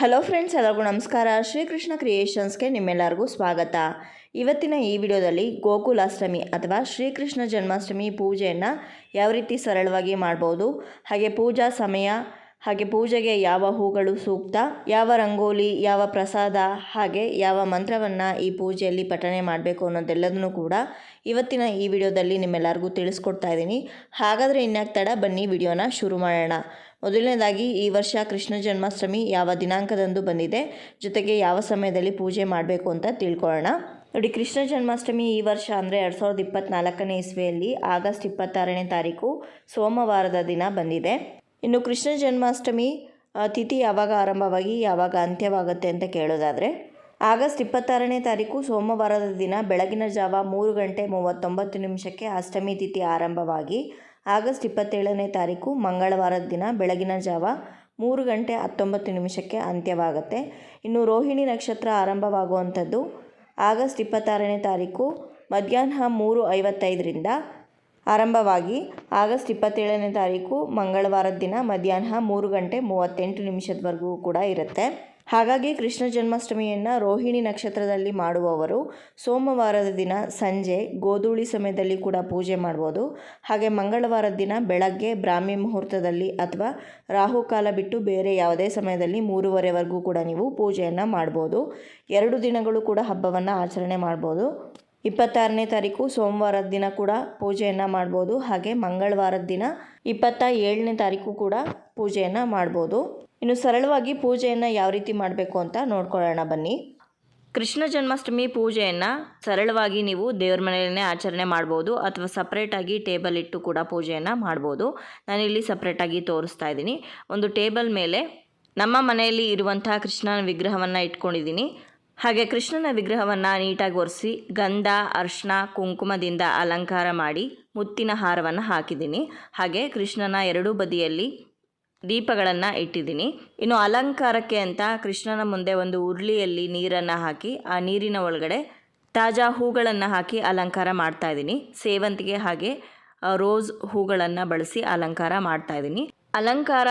Hello friends ಎಲ್ಲರಿಗೂ ನಮಸ್ಕಾರ. ಶ್ರೀಕೃಷ್ಣ ಕ್ರಿಯೇಷನ್ಸ್ಗೆ ನಿಮ್ಮೆಲ್ಲರಿಗೂ ಸ್ವಾಗತ. ಇವತ್ತಿನ ಈ ವಿಡಿಯೋದಲ್ಲಿ ಗೋಕುಲಾಷ್ಟಮಿ ಅಥವಾ ಶ್ರೀಕೃಷ್ಣ ಜನ್ಮಾಷ್ಟಮಿ ಪೂಜೆಯನ್ನು ಯಾವ ರೀತಿ ಸರಳವಾಗಿ ಮಾಡ್ಬೋದು, ಹಾಗೆ ಪೂಜಾ ಸಮಯ, ಹಾಗೆ ಪೂಜೆಗೆ ಯಾವ ಹೂಗಳು ಸೂಕ್ತ, ಯಾವ ರಂಗೋಲಿ, ಯಾವ ಪ್ರಸಾದ, ಹಾಗೆ ಯಾವ ಮಂತ್ರವನ್ನು ಈ ಪೂಜೆಯಲ್ಲಿ ಪಠನೆ ಮಾಡಬೇಕು ಅನ್ನೋದೆಲ್ಲದನ್ನು ಕೂಡ ಇವತ್ತಿನ ಈ ವಿಡಿಯೋದಲ್ಲಿ ನಿಮ್ಮೆಲ್ಲರಿಗೂ ತಿಳಿಸ್ಕೊಡ್ತಾ ಇದ್ದೀನಿ. ಹಾಗಾದರೆ ಇನ್ಯಾಕೆ ತಡ, ಬನ್ನಿ ವಿಡಿಯೋನ ಶುರು ಮಾಡೋಣ. ಮೊದಲನೇದಾಗಿ ಈ ವರ್ಷ ಕೃಷ್ಣ ಜನ್ಮಾಷ್ಟಮಿ ಯಾವ ದಿನಾಂಕದಂದು ಬಂದಿದೆ, ಜೊತೆಗೆ ಯಾವ ಸಮಯದಲ್ಲಿ ಪೂಜೆ ಮಾಡಬೇಕು ಅಂತ ತಿಳ್ಕೊಳ್ಳೋಣ. ನೋಡಿ, ಕೃಷ್ಣ ಜನ್ಮಾಷ್ಟಮಿ ಈ ವರ್ಷ ಅಂದರೆ ಎರಡು ಸಾವಿರದ ಇಪ್ಪತ್ತ್ನಾಲ್ಕನೇ ಇಸ್ವಿಯಲ್ಲಿ ಆಗಸ್ಟ್ ಇಪ್ಪತ್ತಾರನೇ ತಾರೀಕು ಸೋಮವಾರದ ದಿನ ಬಂದಿದೆ. ಇನ್ನು ಕೃಷ್ಣ ಜನ್ಮಾಷ್ಟಮಿ ತಿಥಿ ಯಾವಾಗ ಆರಂಭವಾಗಿ, ಯಾವಾಗ ಅಂತ್ಯವಾಗುತ್ತೆ ಅಂತ ಕೇಳೋದಾದರೆ, ಆಗಸ್ಟ್ ಇಪ್ಪತ್ತಾರನೇ ತಾರೀಕು ಸೋಮವಾರದ ದಿನ ಬೆಳಗಿನ ಜಾವ ಮೂರು ಗಂಟೆ ಮೂವತ್ತೊಂಬತ್ತು ನಿಮಿಷಕ್ಕೆ ಅಷ್ಟಮಿ ತಿಥಿ ಆರಂಭವಾಗಿ ಆಗಸ್ಟ್ ಇಪ್ಪತ್ತೇಳನೇ ತಾರೀಕು ಮಂಗಳವಾರದ ದಿನ ಬೆಳಗಿನ ಜಾವ ಮೂರು ಗಂಟೆ ಹತ್ತೊಂಬತ್ತು ನಿಮಿಷಕ್ಕೆ ಅಂತ್ಯವಾಗುತ್ತೆ. ಇನ್ನು ರೋಹಿಣಿ ನಕ್ಷತ್ರ ಆರಂಭವಾಗುವಂಥದ್ದು ಆಗಸ್ಟ್ ಇಪ್ಪತ್ತಾರನೇ ತಾರೀಕು ಮಧ್ಯಾಹ್ನ ಮೂರು ಐವತ್ತೈದರಿಂದ ಆರಂಭವಾಗಿ ಆಗಸ್ಟ್ ಇಪ್ಪತ್ತೇಳನೇ ತಾರೀಕು ಮಂಗಳವಾರದ ದಿನ ಮಧ್ಯಾಹ್ನ ಮೂರು ಗಂಟೆ ಮೂವತ್ತೆಂಟು ನಿಮಿಷದವರೆಗೂ ಕೂಡ ಇರುತ್ತೆ. ಹಾಗಾಗಿ ಕೃಷ್ಣ ಜನ್ಮಾಷ್ಟಮಿಯನ್ನು ರೋಹಿಣಿ ನಕ್ಷತ್ರದಲ್ಲಿ ಮಾಡುವವರು ಸೋಮವಾರದ ದಿನ ಸಂಜೆ ಗೋಧೂಳಿ ಸಮಯದಲ್ಲಿ ಕೂಡ ಪೂಜೆ ಮಾಡ್ಬೋದು. ಹಾಗೆ ಮಂಗಳವಾರದ ದಿನ ಬೆಳಗ್ಗೆ ಬ್ರಾಹ್ಮಿ ಮುಹೂರ್ತದಲ್ಲಿ ಅಥವಾ ರಾಹುಕಾಲ ಬಿಟ್ಟು ಬೇರೆ ಯಾವುದೇ ಸಮಯದಲ್ಲಿ ಮೂರುವರೆವರೆಗೂ ಕೂಡ ನೀವು ಪೂಜೆಯನ್ನು ಮಾಡ್ಬೋದು. ಎರಡು ದಿನಗಳು ಕೂಡ ಹಬ್ಬವನ್ನು ಆಚರಣೆ ಮಾಡ್ಬೋದು. ಇಪ್ಪತ್ತಾರನೇ ತಾರೀಕು ಸೋಮವಾರದ ದಿನ ಕೂಡ ಪೂಜೆಯನ್ನು ಮಾಡ್ಬೋದು. ಹಾಗೆ ಮಂಗಳವಾರದ ದಿನ ಇಪ್ಪತ್ತ ಏಳನೇ ತಾರೀಕು ಕೂಡ ಪೂಜೆಯನ್ನು ಮಾಡ್ಬೋದು. ಇನ್ನು ಸರಳವಾಗಿ ಪೂಜೆಯನ್ನು ಯಾವ ರೀತಿ ಮಾಡಬೇಕು ಅಂತ ನೋಡ್ಕೊಳ್ಳೋಣ ಬನ್ನಿ. ಕೃಷ್ಣ ಜನ್ಮಾಷ್ಟಮಿ ಪೂಜೆಯನ್ನು ಸರಳವಾಗಿ ನೀವು ದೇವ್ರ ಮನೆಯಲ್ಲೇ ಆಚರಣೆ ಮಾಡ್ಬೋದು ಅಥವಾ ಸಪ್ರೇಟಾಗಿ ಟೇಬಲ್ ಇಟ್ಟು ಕೂಡ ಪೂಜೆಯನ್ನು ಮಾಡ್ಬೋದು. ನಾನಿಲ್ಲಿ ಸಪ್ರೇಟಾಗಿ ತೋರಿಸ್ತಾ ಇದ್ದೀನಿ. ಒಂದು ಟೇಬಲ್ ಮೇಲೆ ನಮ್ಮ ಮನೆಯಲ್ಲಿ ಇರುವಂತಹ ಕೃಷ್ಣನ ವಿಗ್ರಹವನ್ನು ಇಟ್ಕೊಂಡಿದ್ದೀನಿ. ಹಾಗೆ ಕೃಷ್ಣನ ವಿಗ್ರಹವನ್ನು ನೀಟಾಗಿ ಒರೆಸಿ ಗಂಧ, ಅರ್ಶನ, ಕುಂಕುಮದಿಂದ ಅಲಂಕಾರ ಮಾಡಿ ಮುತ್ತಿನ ಹಾರವನ್ನು ಹಾಕಿದ್ದೀನಿ. ಹಾಗೆ ಕೃಷ್ಣನ ಎರಡೂ ಬದಿಯಲ್ಲಿ ದೀಪಗಳನ್ನು ಇಟ್ಟಿದ್ದೀನಿ. ಇನ್ನು ಅಲಂಕಾರಕ್ಕೆ ಅಂತ ಕೃಷ್ಣನ ಮುಂದೆ ಒಂದು ಉರುಳಿಯಲ್ಲಿ ನೀರನ್ನು ಹಾಕಿ, ಆ ನೀರಿನ ಒಳಗಡೆ ತಾಜಾ ಹೂಗಳನ್ನು ಹಾಕಿ ಅಲಂಕಾರ ಮಾಡ್ತಾ ಇದ್ದೀನಿ. ಸೇವಂತಿಗೆ ಹಾಗೆ ರೋಸ್ ಹೂಗಳನ್ನು ಬಳಸಿ ಅಲಂಕಾರ ಮಾಡ್ತಾ ಇದ್ದೀನಿ. ಅಲಂಕಾರ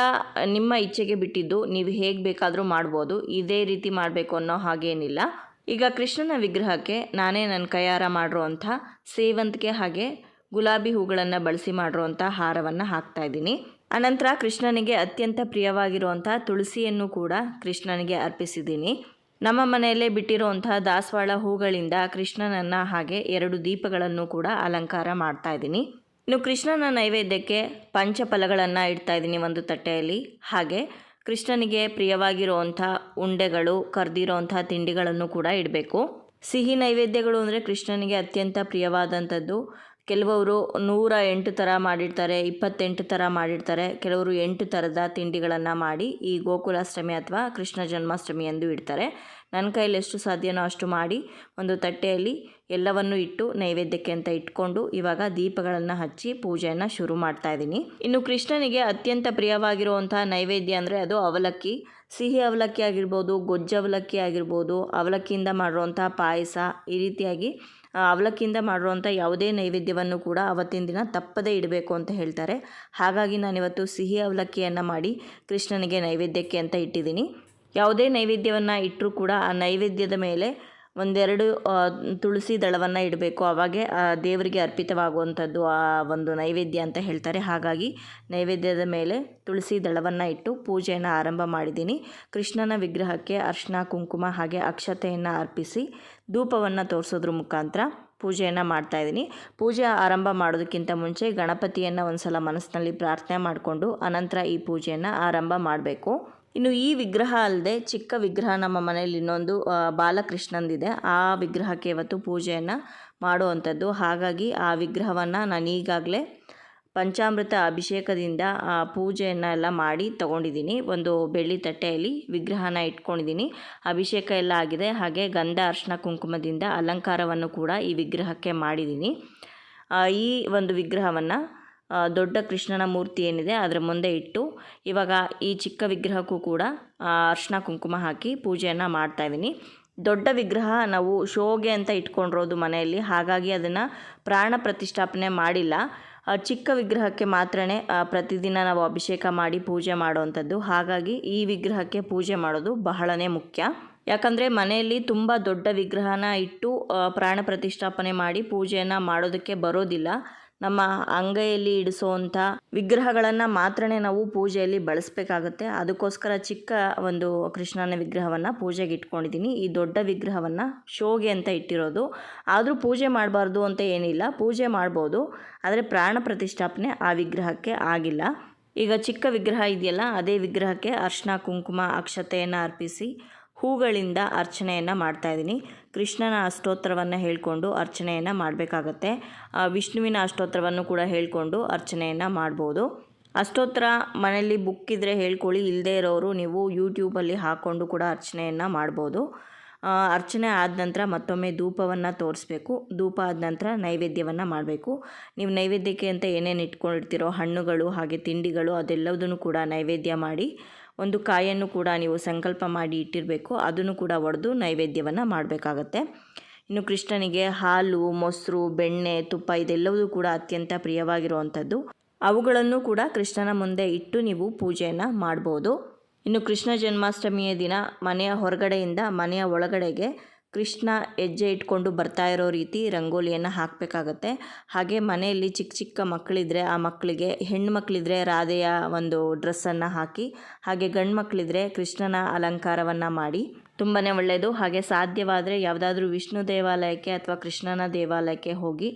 ನಿಮ್ಮ ಇಚ್ಛೆಗೆ ಬಿಟ್ಟಿದ್ದು ನೀವು ಹೇಗೆ ಬೇಕಾದರೂ ಮಾಡ್ಬೋದು, ಇದೇ ರೀತಿ ಮಾಡಬೇಕು ಅನ್ನೋ ಹಾಗೇನಿಲ್ಲ. ಈಗ ಕೃಷ್ಣನ ವಿಗ್ರಹಕ್ಕೆ ನಾನೇ ನನ್ನ ಕೈಯಾರ ಮಾಡಿರುವಂಥ ಸೇವಂತಿಗೆ ಹಾಗೆ ಗುಲಾಬಿ ಹೂಗಳನ್ನು ಬಳಸಿ ಮಾಡಿರುವಂಥ ಹಾರವನ್ನು ಹಾಕ್ತಾ ಇದ್ದೀನಿ. ಅನಂತರ ಕೃಷ್ಣನಿಗೆ ಅತ್ಯಂತ ಪ್ರಿಯವಾಗಿರುವಂತಹ ತುಳಸಿಯನ್ನು ಕೂಡ ಕೃಷ್ಣನಿಗೆ ಅರ್ಪಿಸಿದ್ದೀನಿ. ನಮ್ಮ ಮನೆಯಲ್ಲೇ ಬಿಟ್ಟಿರುವಂತಹ ದಾಸವಾಳ ಹೂಗಳಿಂದ ಕೃಷ್ಣನನ್ನು ಹಾಗೆ ಎರಡು ದೀಪಗಳನ್ನು ಕೂಡ ಅಲಂಕಾರ ಮಾಡ್ತಾ ಇದ್ದೀನಿ. ಇನ್ನು ಕೃಷ್ಣನ ನೈವೇದ್ಯಕ್ಕೆ ಪಂಚಫಲಗಳನ್ನು ಇಡ್ತಾ ಇದ್ದೀನಿ ಒಂದು ತಟ್ಟೆಯಲ್ಲಿ. ಹಾಗೆ ಕೃಷ್ಣನಿಗೆ ಪ್ರಿಯವಾಗಿರುವಂಥ ಉಂಡೆಗಳು ಕರ್ದಿರೋವಂಥ ತಿಂಡಿಗಳನ್ನು ಕೂಡ ಇಡಬೇಕು. ಸಿಹಿ ನೈವೇದ್ಯಗಳು ಅಂದರೆ ಕೃಷ್ಣನಿಗೆ ಅತ್ಯಂತ ಪ್ರಿಯವಾದಂಥದ್ದು. ಕೆಲವರು ನೂರ ಎಂಟು ಥರ ಮಾಡಿರ್ತಾರೆ, ಇಪ್ಪತ್ತೆಂಟು ಥರ ಮಾಡಿರ್ತಾರೆ. ಕೆಲವರು ಎಂಟು ಥರದ ತಿಂಡಿಗಳನ್ನು ಮಾಡಿ ಈ ಗೋಕುಲಾಷ್ಟಮಿ ಅಥವಾ ಕೃಷ್ಣ ಜನ್ಮಾಷ್ಟಮಿ ಎಂದು ಇಡ್ತಾರೆ. ನನ್ನ ಕೈಯಲ್ಲಿ ಎಷ್ಟು ಸಾಧ್ಯನೋ ಅಷ್ಟು ಮಾಡಿ ಒಂದು ತಟ್ಟೆಯಲ್ಲಿ ಎಲ್ಲವನ್ನು ಇಟ್ಟು ನೈವೇದ್ಯಕ್ಕೆ ಅಂತ ಇಟ್ಕೊಂಡು ಇವಾಗ ದೀಪಗಳನ್ನು ಹಚ್ಚಿ ಪೂಜೆಯನ್ನು ಶುರು ಮಾಡ್ತಾ ಇದ್ದೀನಿ. ಇನ್ನು ಕೃಷ್ಣನಿಗೆ ಅತ್ಯಂತ ಪ್ರಿಯವಾಗಿರುವಂಥ ನೈವೇದ್ಯ ಅಂದರೆ ಅದು ಅವಲಕ್ಕಿ. ಸಿಹಿ ಅವಲಕ್ಕಿ ಆಗಿರ್ಬೋದು, ಗೊಜ್ಜು ಅವಲಕ್ಕಿ ಆಗಿರ್ಬೋದು, ಅವಲಕ್ಕಿಯಿಂದ ಮಾಡಿರುವಂಥ ಪಾಯಸ ಈ ರೀತಿಯಾಗಿ ಅವಲಕ್ಕಿಯಿಂದ ಮಾಡಿರುವಂಥ ಯಾವುದೇ ನೈವೇದ್ಯವನ್ನು ಕೂಡ ಅವತ್ತಿನ ದಿನ ತಪ್ಪದೇ ಇಡಬೇಕು ಅಂತ ಹೇಳ್ತಾರೆ. ಹಾಗಾಗಿ ನಾನಿವತ್ತು ಸಿಹಿ ಅವಲಕ್ಕಿಯನ್ನು ಮಾಡಿ ಕೃಷ್ಣನಿಗೆ ನೈವೇದ್ಯಕ್ಕೆ ಅಂತ ಇಟ್ಟಿದ್ದೀನಿ. ಯಾವುದೇ ನೈವೇದ್ಯವನ್ನು ಇಟ್ಟರೂ ಕೂಡ ಆ ನೈವೇದ್ಯದ ಮೇಲೆ ಒಂದೆರಡು ತುಳಸಿ ದಳವನ್ನು ಇಡಬೇಕು. ಆವಾಗೆ ದೇವರಿಗೆ ಅರ್ಪಿತವಾಗುವಂಥದ್ದು ಆ ಒಂದು ನೈವೇದ್ಯ ಅಂತ ಹೇಳ್ತಾರೆ. ಹಾಗಾಗಿ ನೈವೇದ್ಯದ ಮೇಲೆ ತುಳಸಿ ದಳವನ್ನು ಇಟ್ಟು ಪೂಜೆಯನ್ನು ಆರಂಭ ಮಾಡಿದ್ದೀನಿ. ಕೃಷ್ಣನ ವಿಗ್ರಹಕ್ಕೆ ಅರ್ಶಿನ, ಕುಂಕುಮ ಹಾಗೆ ಅಕ್ಷತೆಯನ್ನು ಅರ್ಪಿಸಿ, ಧೂಪವನ್ನು ತೋರಿಸೋದ್ರ ಮುಖಾಂತರ ಪೂಜೆಯನ್ನು ಮಾಡ್ತಾ ಇದ್ದೀನಿ. ಪೂಜೆ ಆರಂಭ ಮಾಡೋದಕ್ಕಿಂತ ಮುಂಚೆ ಗಣಪತಿಯನ್ನು ಒಂದು ಸಲ ಮನಸ್ಸಿನಲ್ಲಿ ಪ್ರಾರ್ಥನೆ ಮಾಡಿಕೊಂಡು ಅನಂತರ ಈ ಪೂಜೆಯನ್ನು ಆರಂಭ ಮಾಡಬೇಕು. ಇನ್ನು ಈ ವಿಗ್ರಹ ಅಲ್ಲದೆ ಚಿಕ್ಕ ವಿಗ್ರಹ ನಮ್ಮ ಮನೆಯಲ್ಲಿ ಇನ್ನೊಂದು ಬಾಲಕೃಷ್ಣಂದಿದೆ. ಆ ವಿಗ್ರಹಕ್ಕೆ ಇವತ್ತು ಪೂಜೆಯನ್ನು ಮಾಡುವಂಥದ್ದು. ಹಾಗಾಗಿ ಆ ವಿಗ್ರಹವನ್ನು ನಾನು ಈಗಾಗಲೇ ಪಂಚಾಮೃತ ಅಭಿಷೇಕದಿಂದ ಆ ಪೂಜೆಯನ್ನು ಎಲ್ಲ ಮಾಡಿ ತಗೊಂಡಿದ್ದೀನಿ. ಒಂದು ಬೆಳ್ಳಿ ತಟ್ಟೆಯಲ್ಲಿ ವಿಗ್ರಹನ ಇಟ್ಕೊಂಡಿದ್ದೀನಿ. ಅಭಿಷೇಕ ಎಲ್ಲ ಆಗಿದೆ. ಹಾಗೆ ಗಂಧ ಅರ್ಶಿನ ಕುಂಕುಮದಿಂದ ಅಲಂಕಾರವನ್ನು ಕೂಡ ಈ ವಿಗ್ರಹಕ್ಕೆ ಮಾಡಿದ್ದೀನಿ. ಈ ಒಂದು ವಿಗ್ರಹವನ್ನು ದೊಡ್ಡ ಕೃಷ್ಣನ ಮೂರ್ತಿ ಏನಿದೆ ಅದರ ಮುಂದೆ ಇಟ್ಟು ಇವಾಗ ಈ ಚಿಕ್ಕ ವಿಗ್ರಹಕ್ಕೂ ಕೂಡ ಅರ್ಶಿನ ಕುಂಕುಮ ಹಾಕಿ ಪೂಜೆಯನ್ನು ಮಾಡ್ತಾ ಇದ್ದೀನಿ. ದೊಡ್ಡ ವಿಗ್ರಹ ನಾವು ಶೋಗೆ ಅಂತ ಇಟ್ಕೊಂಡಿರೋದು ಮನೆಯಲ್ಲಿ. ಹಾಗಾಗಿ ಅದನ್ನು ಪ್ರಾಣ ಪ್ರತಿಷ್ಠಾಪನೆ ಮಾಡಿಲ್ಲ. ಚಿಕ್ಕ ವಿಗ್ರಹಕ್ಕೆ ಮಾತ್ರನೇ ಪ್ರತಿದಿನ ನಾವು ಅಭಿಷೇಕ ಮಾಡಿ ಪೂಜೆ ಮಾಡುವಂಥದ್ದು. ಹಾಗಾಗಿ ಈ ವಿಗ್ರಹಕ್ಕೆ ಪೂಜೆ ಮಾಡೋದು ಬಹಳನೇ ಮುಖ್ಯ. ಯಾಕಂದರೆ ಮನೆಯಲ್ಲಿ ತುಂಬ ದೊಡ್ಡ ವಿಗ್ರಹನ ಇಟ್ಟು ಪ್ರಾಣ ಪ್ರತಿಷ್ಠಾಪನೆ ಮಾಡಿ ಪೂಜೆಯನ್ನು ಮಾಡೋದಕ್ಕೆ ಬರೋದಿಲ್ಲ. ನಮ್ಮ ಅಂಗೈಯಲ್ಲಿ ಇಡಿಸುವಂಥ ವಿಗ್ರಹಗಳನ್ನು ಮಾತ್ರನೇ ನಾವು ಪೂಜೆಯಲ್ಲಿ ಬಳಸಬೇಕಾಗುತ್ತೆ. ಅದಕ್ಕೋಸ್ಕರ ಚಿಕ್ಕ ಒಂದು ಕೃಷ್ಣನ ವಿಗ್ರಹವನ್ನು ಪೂಜೆಗೆ ಇಟ್ಕೊಂಡಿದ್ದೀನಿ. ಈ ದೊಡ್ಡ ವಿಗ್ರಹವನ್ನು ಶೋಗೆ ಅಂತ ಇಟ್ಟಿರೋದು. ಆದರೂ ಪೂಜೆ ಮಾಡಬಾರ್ದು ಅಂತ ಏನಿಲ್ಲ. ಪೂಜೆ ಮಾಡ್ಬೋದು. ಆದರೆ ಪ್ರಾಣ ಪ್ರತಿಷ್ಠಾಪನೆ ಆ ವಿಗ್ರಹಕ್ಕೆ ಆಗಿಲ್ಲ. ಈಗ ಚಿಕ್ಕ ವಿಗ್ರಹ ಇದೆಯಲ್ಲ, ಅದೇ ವಿಗ್ರಹಕ್ಕೆ ಅರ್ಶಿನ, ಕುಂಕುಮ, ಅಕ್ಷತೆಯನ್ನು ಅರ್ಪಿಸಿ ಹೂಗಳಿಂದ ಅರ್ಚನೆಯನ್ನು ಮಾಡ್ತಾ ಇದ್ದೀನಿ. ಕೃಷ್ಣನ ಅಷ್ಟೋತ್ತರವನ್ನು ಹೇಳಿಕೊಂಡು ಅರ್ಚನೆಯನ್ನು ಮಾಡಬೇಕಾಗತ್ತೆ. ವಿಷ್ಣುವಿನ ಅಷ್ಟೋತ್ತರವನ್ನು ಕೂಡ ಹೇಳಿಕೊಂಡು ಅರ್ಚನೆಯನ್ನು ಮಾಡ್ಬೋದು. ಅಷ್ಟೋತ್ತರ ಮನೆಯಲ್ಲಿ ಬುಕ್ ಇದ್ದರೆ ಹೇಳ್ಕೊಳ್ಳಿ ಇಲ್ಲದೇ ಇರೋರು ನೀವು ಯೂಟ್ಯೂಬಲ್ಲಿ ಹಾಕ್ಕೊಂಡು ಕೂಡ ಅರ್ಚನೆಯನ್ನು ಮಾಡ್ಬೋದು. ಅರ್ಚನೆ ಆದ ನಂತರ ಮತ್ತೊಮ್ಮೆ ಧೂಪವನ್ನು ತೋರಿಸ್ಬೇಕು. ಧೂಪ ಆದ ನಂತರ ನೈವೇದ್ಯವನ್ನು ಮಾಡಬೇಕು. ನೀವು ನೈವೇದ್ಯಕ್ಕೆ ಅಂತ ಏನೇನು ಇಟ್ಕೊಂಡಿರ್ತೀರೋ, ಹಣ್ಣುಗಳು ಹಾಗೆ ತಿಂಡಿಗಳು ಅದೆಲ್ಲದನ್ನು ಕೂಡ ನೈವೇದ್ಯ ಮಾಡಿ ಒಂದು ಕಾಯನ್ನು ಕೂಡ ನೀವು ಸಂಕಲ್ಪ ಮಾಡಿ ಇಟ್ಟಿರಬೇಕು. ಅದನ್ನು ಕೂಡ ಒಡೆದು ನೈವೇದ್ಯವನ್ನು ಮಾಡಬೇಕಾಗತ್ತೆ. ಇನ್ನು ಕೃಷ್ಣನಿಗೆ ಹಾಲು, ಮೊಸರು, ಬೆಣ್ಣೆ, ತುಪ್ಪ ಇದೆಲ್ಲವೂ ಕೂಡ ಅತ್ಯಂತ ಪ್ರಿಯವಾಗಿರುವಂಥದ್ದು. ಅವುಗಳನ್ನು ಕೂಡ ಕೃಷ್ಣನ ಮುಂದೆ ಇಟ್ಟು ನೀವು ಪೂಜೆಯನ್ನು ಮಾಡ್ಬೋದು. ಇನ್ನು ಕೃಷ್ಣ ಜನ್ಮಾಷ್ಟಮಿಯ ದಿನ ಮನೆಯ ಹೊರಗಡೆಯಿಂದ ಮನೆಯ ಒಳಗಡೆಗೆ ಕೃಷ್ಣ ಹೆಜ್ಜೆ ಇಟ್ಕೊಂಡು ಬರ್ತಾ ಇರೋ ರೀತಿ ರಂಗೋಲಿಯನ್ನು ಹಾಕಬೇಕಾಗತ್ತೆ. ಹಾಗೆ ಮನೆಯಲ್ಲಿ ಚಿಕ್ಕ ಚಿಕ್ಕ ಮಕ್ಕಳಿದ್ರೆ ಆ ಮಕ್ಕಳಿಗೆ, ಹೆಣ್ಣು ಮಕ್ಕಳಿದ್ರೆ ರಾಧೆಯ ಒಂದು ಡ್ರೆಸ್ಸನ್ನು ಹಾಕಿ, ಹಾಗೆ ಗಂಡು ಮಕ್ಕಳಿದ್ರೆ ಕೃಷ್ಣನ ಅಲಂಕಾರವನ್ನು ಮಾಡಿ. ತುಂಬಾ ಒಳ್ಳೆಯದು ಹಾಗೆ ಸಾಧ್ಯವಾದರೆ ಯಾವುದಾದ್ರೂ ವಿಷ್ಣು ದೇವಾಲಯಕ್ಕೆ ಅಥವಾ ಕೃಷ್ಣನ ದೇವಾಲಯಕ್ಕೆ ಹೋಗಿ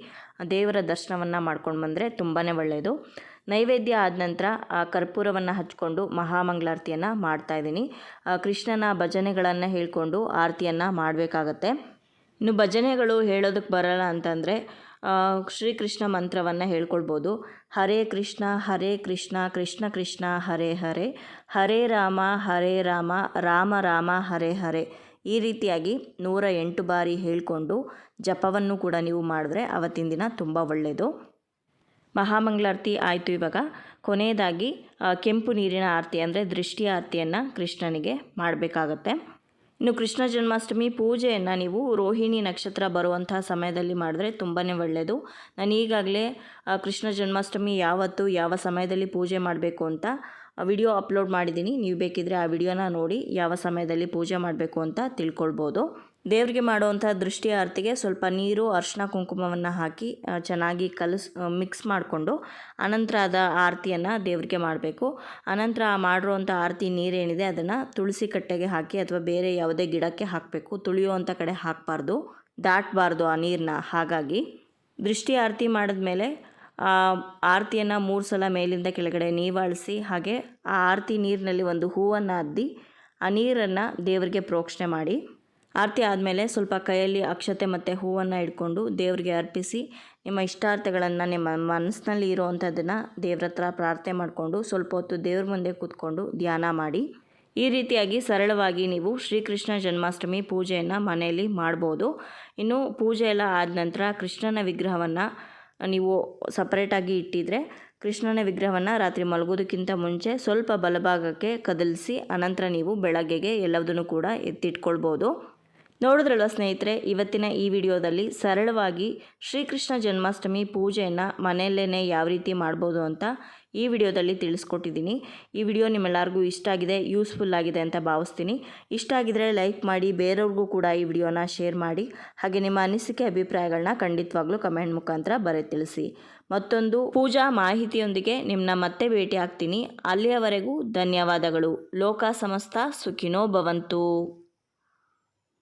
ದೇವರ ದರ್ಶನವನ್ನು ಮಾಡ್ಕೊಂಡು ಬಂದರೆ ತುಂಬಾ ಒಳ್ಳೆಯದು ನೈವೇದ್ಯ ಆದ ನಂತರ ಆ ಕರ್ಪೂರವನ್ನು ಹಚ್ಕೊಂಡು ಮಹಾಮಂಗಳಾರತಿಯನ್ನು ಮಾಡ್ತಾ ಇದ್ದೀನಿ. ಆ, ಕೃಷ್ಣನ ಭಜನೆಗಳನ್ನು ಹೇಳಿಕೊಂಡು ಆರತಿಯನ್ನು ಮಾಡಬೇಕಾಗತ್ತೆ. ಇನ್ನು ಭಜನೆಗಳು ಹೇಳೋದಕ್ಕೆ ಬರಲ್ಲ ಅಂತಂದರೆ ಶ್ರೀಕೃಷ್ಣ ಮಂತ್ರವನ್ನು ಹೇಳ್ಕೊಳ್ಬೋದು. ಹರೇ ಕೃಷ್ಣ ಹರೇ ಕೃಷ್ಣ ಕೃಷ್ಣ ಕೃಷ್ಣ ಹರೇ ಹರೇ ಹರೇ ರಾಮ ಹರೇ ರಾಮ ರಾಮ ರಾಮ ಹರೇ ಹರೇ ಈ ರೀತಿಯಾಗಿ ನೂರ ಎಂಟು ಬಾರಿ ಹೇಳಿಕೊಂಡು ಜಪವನ್ನು ಕೂಡ ನೀವು ಮಾಡಿದ್ರೆ ಅವತ್ತಿನ ದಿನ ತುಂಬ ಒಳ್ಳೆಯದು ಮಹಾಮಂಗಳಾರತಿ ಆಯಿತು ಇವಾಗ. ಕೊನೆಯದಾಗಿ ಕೆಂಪು ನೀರಿನ ಆರತಿ ಅಂದರೆ ದೃಷ್ಟಿ ಆರತಿಯನ್ನು ಕೃಷ್ಣನಿಗೆ ಮಾಡಬೇಕಾಗತ್ತೆ. ಇನ್ನು ಕೃಷ್ಣ ಜನ್ಮಾಷ್ಟಮಿ ಪೂಜೆಯನ್ನು ನೀವು ರೋಹಿಣಿ ನಕ್ಷತ್ರ ಬರುವಂತಹ ಸಮಯದಲ್ಲಿ ಮಾಡಿದ್ರೆ ತುಂಬಾ ಒಳ್ಳೆಯದು ನಾನು ಈಗಾಗಲೇ ಕೃಷ್ಣ ಜನ್ಮಾಷ್ಟಮಿ ಯಾವತ್ತು, ಯಾವ ಸಮಯದಲ್ಲಿ ಪೂಜೆ ಮಾಡಬೇಕು ಅಂತ ವಿಡಿಯೋ ಅಪ್ಲೋಡ್ ಮಾಡಿದ್ದೀನಿ ನೀವು ಬೇಕಿದ್ದರೆ ಆ ವಿಡಿಯೋನ ನೋಡಿ ಯಾವ ಸಮಯದಲ್ಲಿ ಪೂಜೆ ಮಾಡಬೇಕು ಅಂತ ತಿಳ್ಕೊಳ್ಬೋದು. ದೇವರಿಗೆ ಮಾಡುವಂಥ ದೃಷ್ಟಿ ಆರತಿಗೆ ಸ್ವಲ್ಪ ನೀರು ಅರಿಶಿನ ಕುಂಕುಮವನ್ನು ಹಾಕಿ ಚೆನ್ನಾಗಿ ಕಲಸ್ ಮಿಕ್ಸ್ ಮಾಡಿಕೊಂಡು ಅನಂತರ ಅದ ಆರತಿಯನ್ನು ದೇವರಿಗೆ ಮಾಡಬೇಕು. ಅನಂತರ ಮಾಡಿರುವಂಥ ಆರತಿ ನೀರೇನಿದೆ ಅದನ್ನು ತುಳಸಿ ಕಟ್ಟೆಗೆ ಹಾಕಿ ಅಥವಾ ಬೇರೆ ಯಾವುದೇ ಗಿಡಕ್ಕೆ ಹಾಕಬೇಕು. ತುಳಿಯುವಂಥ ಕಡೆ ಹಾಕಬಾರ್ದು, ದಾಟಬಾರ್ದು ಆ ನೀರನ್ನ ಹಾಗಾಗಿ ದೃಷ್ಟಿ ಆರತಿ ಮಾಡಿದ್ಮೇಲೆ ಆರತಿಯನ್ನು ಮೂರು ಸಲ ಮೇಲಿಂದ ಕೆಳಗಡೆ ನೀವಾಳಿಸಿ, ಹಾಗೆ ಆ ಆರತಿ ನೀರಿನಲ್ಲಿ ಒಂದು ಹೂವನ್ನು ಅದ್ದಿ, ಆ ನೀರನ್ನು ದೇವರಿಗೆ ಪ್ರೋಕ್ಷಣೆ ಮಾಡಿ. ಆರತಿ ಆದಮೇಲೆ ಸ್ವಲ್ಪ ಕೈಯಲ್ಲಿ ಅಕ್ಷತೆ ಮತ್ತು ಹೂವನ್ನು ಇಟ್ಕೊಂಡು ದೇವರಿಗೆ ಅರ್ಪಿಸಿ ನಿಮ್ಮ ಇಷ್ಟಾರ್ಥಗಳನ್ನು ನಿಮ್ಮ ಮನಸ್ಸಿನಲ್ಲಿ ಇರುವಂಥದ್ದನ್ನು ದೇವ್ರ ಹತ್ರ ಪ್ರಾರ್ಥನೆ ಮಾಡಿಕೊಂಡು ಸ್ವಲ್ಪ ಹೊತ್ತು ದೇವ್ರ ಮುಂದೆ ಕೂತ್ಕೊಂಡು ಧ್ಯಾನ ಮಾಡಿ. ಈ ರೀತಿಯಾಗಿ ಸರಳವಾಗಿ ನೀವು ಶ್ರೀಕೃಷ್ಣ ಜನ್ಮಾಷ್ಟಮಿ ಪೂಜೆಯನ್ನು ಮನೆಯಲ್ಲಿ ಮಾಡ್ಬೋದು. ಇನ್ನು ಪೂಜೆ ಎಲ್ಲ ಆದ ನಂತರ ಕೃಷ್ಣನ ವಿಗ್ರಹವನ್ನು ನೀವು ಸಪ್ರೇಟಾಗಿ ಇಟ್ಟಿದ್ರೆ ಕೃಷ್ಣನ ವಿಗ್ರಹವನ್ನು ರಾತ್ರಿ ಮಲಗೋದಕ್ಕಿಂತ ಮುಂಚೆ ಸ್ವಲ್ಪ ಬಲಭಾಗಕ್ಕೆ ಕದಲಿಸಿ, ಅನಂತರ ನೀವು ಬೆಳಗ್ಗೆಗೆ ಎಲ್ಲದನ್ನು ಕೂಡ ಎತ್ತಿಟ್ಕೊಳ್ಬೋದು. ನೋಡಿದ್ರಲ್ವ ಸ್ನೇಹಿತರೆ, ಇವತ್ತಿನ ಈ ವಿಡಿಯೋದಲ್ಲಿ ಸರಳವಾಗಿ ಶ್ರೀಕೃಷ್ಣ ಜನ್ಮಾಷ್ಟಮಿ ಪೂಜೆಯನ್ನು ಮನೆಯಲ್ಲೇ ಯಾವ ರೀತಿ ಮಾಡ್ಬೋದು ಅಂತ ಈ ವಿಡಿಯೋದಲ್ಲಿ ತಿಳಿಸ್ಕೊಟ್ಟಿದ್ದೀನಿ. ಈ ವಿಡಿಯೋ ನಿಮ್ಮೆಲ್ಲರಿಗೂ ಇಷ್ಟ ಆಗಿದೆ, ಯೂಸ್ಫುಲ್ ಆಗಿದೆ ಅಂತ ಭಾವಿಸ್ತೀನಿ. ಇಷ್ಟ ಆಗಿದ್ರೆ ಲೈಕ್ ಮಾಡಿ, ಬೇರೆಯವ್ರಿಗೂ ಕೂಡ ಈ ವಿಡಿಯೋನ ಶೇರ್ ಮಾಡಿ. ಹಾಗೆ ನಿಮ್ಮ ಅನಿಸಿಕೆ ಅಭಿಪ್ರಾಯಗಳನ್ನ ಖಂಡಿತವಾಗ್ಲೂ ಕಮೆಂಟ್ ಮುಖಾಂತರ ಬರೆ ತಿಳಿಸಿ. ಮತ್ತೊಂದು ಪೂಜಾ ಮಾಹಿತಿಯೊಂದಿಗೆ ನಿಮ್ಮನ್ನ ಮತ್ತೆ ಭೇಟಿ ಆಗ್ತೀನಿ. ಅಲ್ಲಿಯವರೆಗೂ ಧನ್ಯವಾದಗಳು. ಲೋಕ ಸಮಸ್ತ ಸುಖಿನೋ ಭವಂತು.